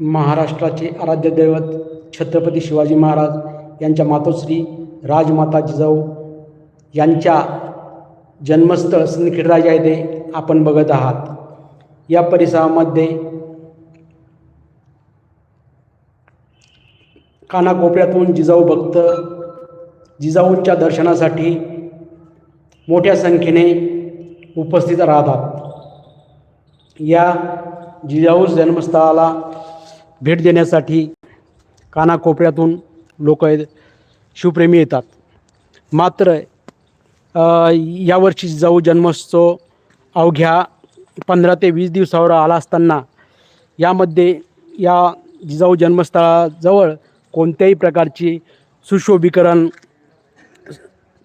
महाराष्ट्राचे आराध्य दैवत छत्रपती शिवाजी महाराज यांच्या मातोश्री राजमाता जिजाऊ यांच्या जन्मस्थळ सिंदखेडराजा येथे आपण बघत आहात. या परिसरामध्ये कानाकोपऱ्यातून जिजाऊ भक्त जिजाऊंच्या दर्शनासाठी मोठ्या संख्येने उपस्थित राहतात. या जिजाऊ जन्मस्थळाला भेट देण्यासाठी कानाकोपऱ्यातून लोक शिवप्रेमी येतात. मात्र यावर्षी जिजाऊ जन्मोत्सव अवघ्या पंधरा ते वीस दिवसावर आला असताना यामध्ये या जिजाऊ जन्मस्थळाजवळ कोणत्याही प्रकारची सुशोभीकरण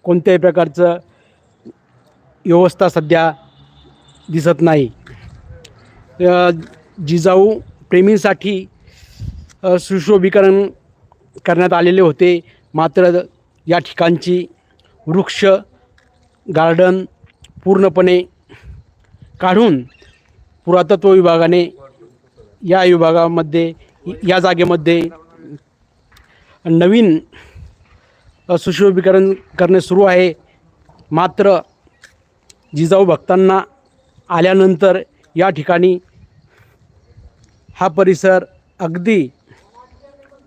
कोणत्याही प्रकारचं व्यवस्था सध्या दिसत नाही. जिजाऊ प्रेमींसाठी सुशोभीकरण करण्यात आलेले होते. मात्र या ठिकाणची वृक्ष गार्डन पूर्णपणे काढून पुरातत्व विभागाने या विभागामध्ये या जागेमध्ये नवीन सुशोभीकरण करणे सुरू आहे. मात्र जिजाऊ भक्तांना आल्यानंतर या ठिकाणी हा परिसर अगदी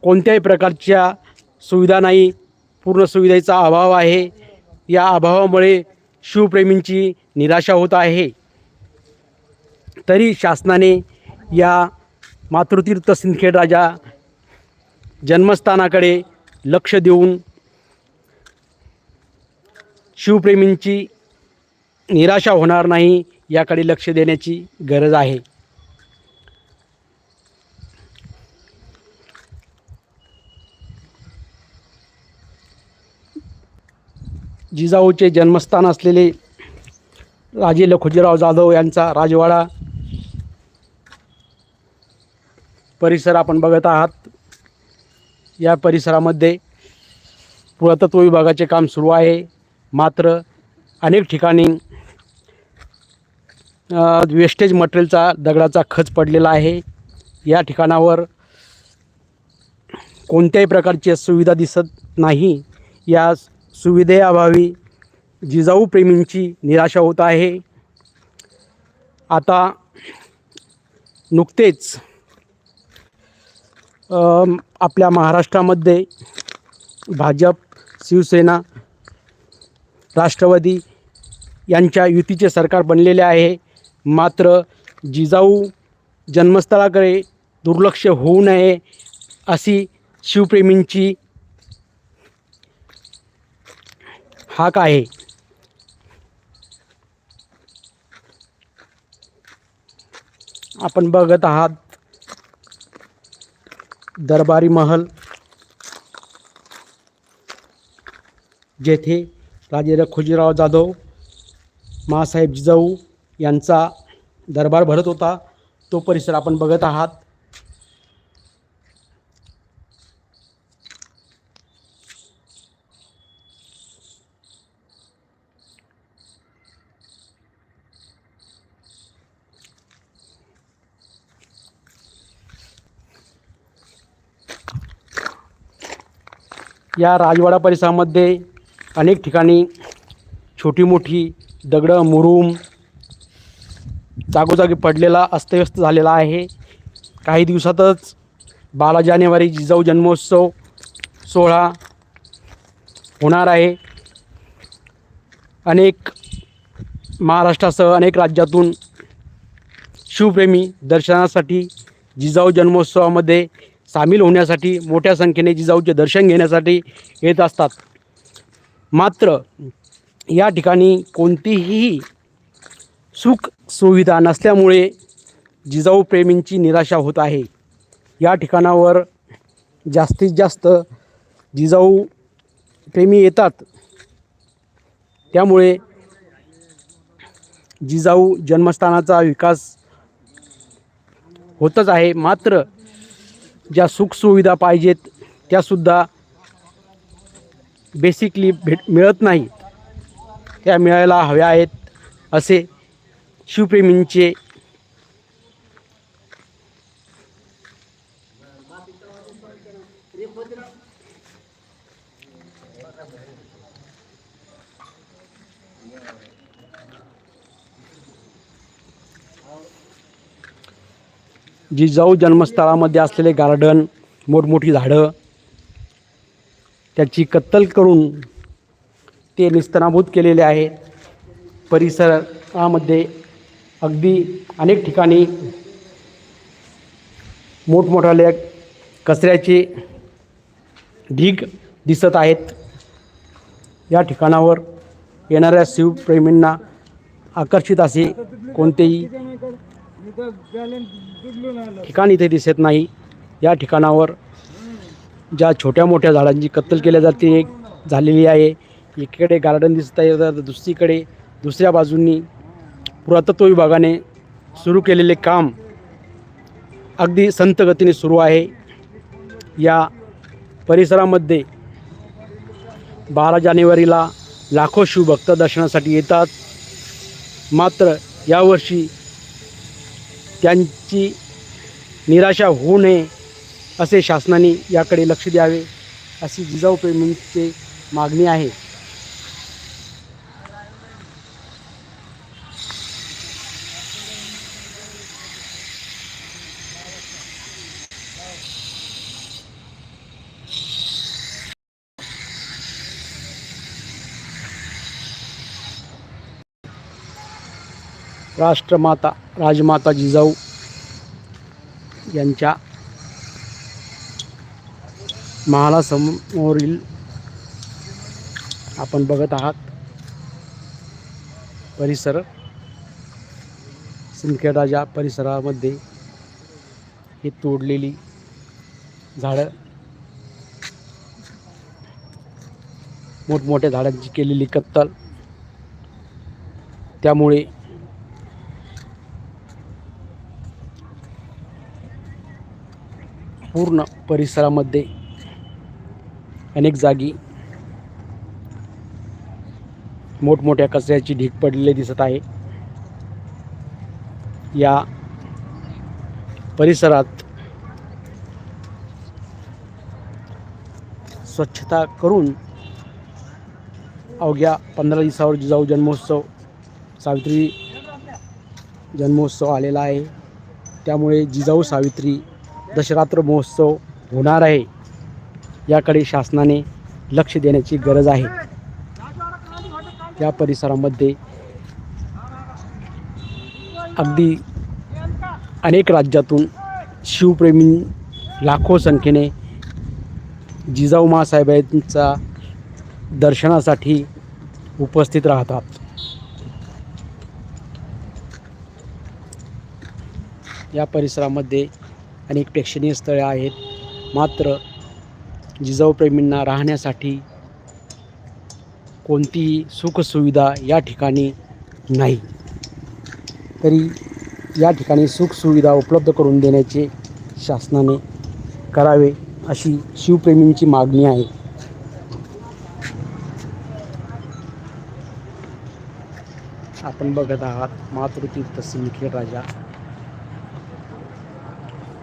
कोणत्याही प्रकारच्या सुविधा नाही. पूर्ण सुविधेचा अभाव आहे. या अभावामुळे शिवप्रेमींची निराशा होत आहे. तरी शासनाने या मातृतीर्थ सिंदखेड राजा जन्मस्थानाकडे लक्ष देऊन शिवप्रेमींची निराशा होणार नाही याकडे लक्ष देण्याची गरज आहे. जिजाऊचे जन्मस्थान असलेले राजे लखोजीराव जाधव यांचा राजवाडा परिसर आपण बघत आहात. या परिसरामध्ये पुरातत्व विभागाचे काम सुरू आहे. मात्र अनेक ठिकाणी वेस्टेज मटेरियलचा दगडाचा खच पडलेला आहे. या ठिकाणावर कोणत्याही प्रकारची सुविधा दिसत नाही. या सुविधेअभावी जिजाऊ प्रेमींची निराशा होत आहे. आता नुकतेच आपल्या महाराष्ट्रामध्ये भाजप शिवसेना राष्ट्रवादी यांच्या युतीचे सरकार बनलेले आहे. मात्र जिजाऊ जन्मस्थळाकडे दुर्लक्ष होऊ नये अशी शिवप्रेमींची हाक आहे? आपण बघत आहात दरबारी महल जेथे राजे रखोजीराव जाधव मासाहेब जिजाऊ यांचा दरबार भरत होता. तो परिसर आपण बघत आहात. या राजवाडा परिसरामध्ये अनेक ठिकाणी छोटी मोठी दगडं मुरूम जागोजागी पडलेला अस्तव्यस्त झालेला आहे. काही दिवसातच बारा जानेवारी जिजाऊ जन्मोत्सव सोहळा होणार आहे. अनेक महाराष्ट्रासह अनेक राज्यातून शिवप्रेमी दर्शनासाठी जिजाऊ जन्मोत्सवामध्ये सामील होण्यासाठी मोठ्या संख्येने जिजाऊचे दर्शन घेण्यासाठी येत असतात. मात्र या ठिकाणी कोणतीही सुख सुविधा नसल्यामुळे जिजाऊ प्रेमींची निराशा होत आहे. या ठिकाणावर जास्तीत जास्त जिजाऊ प्रेमी येतात. त्यामुळे जिजाऊ जन्मस्थानाचा विकास होतच आहे. मात्र ज्या सुखसुविधा पाहिजेत त्यासुद्धा बेसिकली भेट मिळत नाहीत. त्या मिळायला हव्या आहेत असे शिवप्रेमींचे जिजाऊ जन्मस्थळामध्ये असलेले गार्डन मोठमोठी झाडं त्याची कत्तल करून ते निस्तनाभूत केलेले आहे. परिसरामध्ये अगदी अनेक ठिकाणी मोठमोठाले कचऱ्याचे ढीग दिसत आहेत. या ठिकाणावर येणाऱ्या शिवप्रेमींना आकर्षित असे कोणतेही ठिकाण इथे दिसत नाही. या ठिकाणावर ज्या छोट्या मोठ्या झाडांची कत्तल केल्या जाते झालेली आहे. एकीकडे गार्डन दिसत आहे तर दुसरीकडे दुसऱ्या बाजूंनी पुरातत्व विभागाने सुरू केलेले काम अगदी संतगतीने सुरू आहे. या परिसरामध्ये बारा जानेवारीला लाखो शिवभक्त दर्शनासाठी येतात. मात्र यावर्षी त्यांची निराशा होऊ नये असे शासनाने याकडे लक्ष द्यावे अशी जिजाऊ पेमेंटचे मागणी आहे. राष्ट्रमाता राजमाता जिजाऊ यांच्या महालासमोरील आपण बघत आहात. परिसर सिंदखेडाच्या परिसरामध्ये ही तोडलेली झाडं. मोठमोठ्या झाडांची केलेली कत्तल. त्यामुळे पूर्ण परिसरामध्ये अनेक जागी मोठमोठ्या कचऱ्याची ढीक पडलेली दिसत आहे. या परिसरात स्वच्छता करून अवघ्या पंधरा दिवसावर जिजाऊ जन्मोत्सव सावित्री जन्मोत्सव आलेला आहे. त्यामुळे जिजाऊ सावित्री दशरात्र महोत्सव होणार आहे. याकडे शासनाने लक्ष देण्याची गरज आहे. या परिसरामध्ये अगदी अनेक राज्यातून शिवप्रेमी लाखो संख्येने जिजाऊ मासाहेबांचा दर्शनासाठी उपस्थित राहतात. या परिसरामध्ये अनेक प्रेक्षणीय स्थळे आहेत. मात्र जिजाऊप्रेमींना राहण्यासाठी कोणतीही सुखसुविधा या ठिकाणी नाही. तरी या ठिकाणी सुखसुविधा उपलब्ध करून देण्याचे शासनाने करावे अशी शिवप्रेमींची मागणी आहे. आपण बघत आहात मातृतीर्थ सिंदखेड राजा.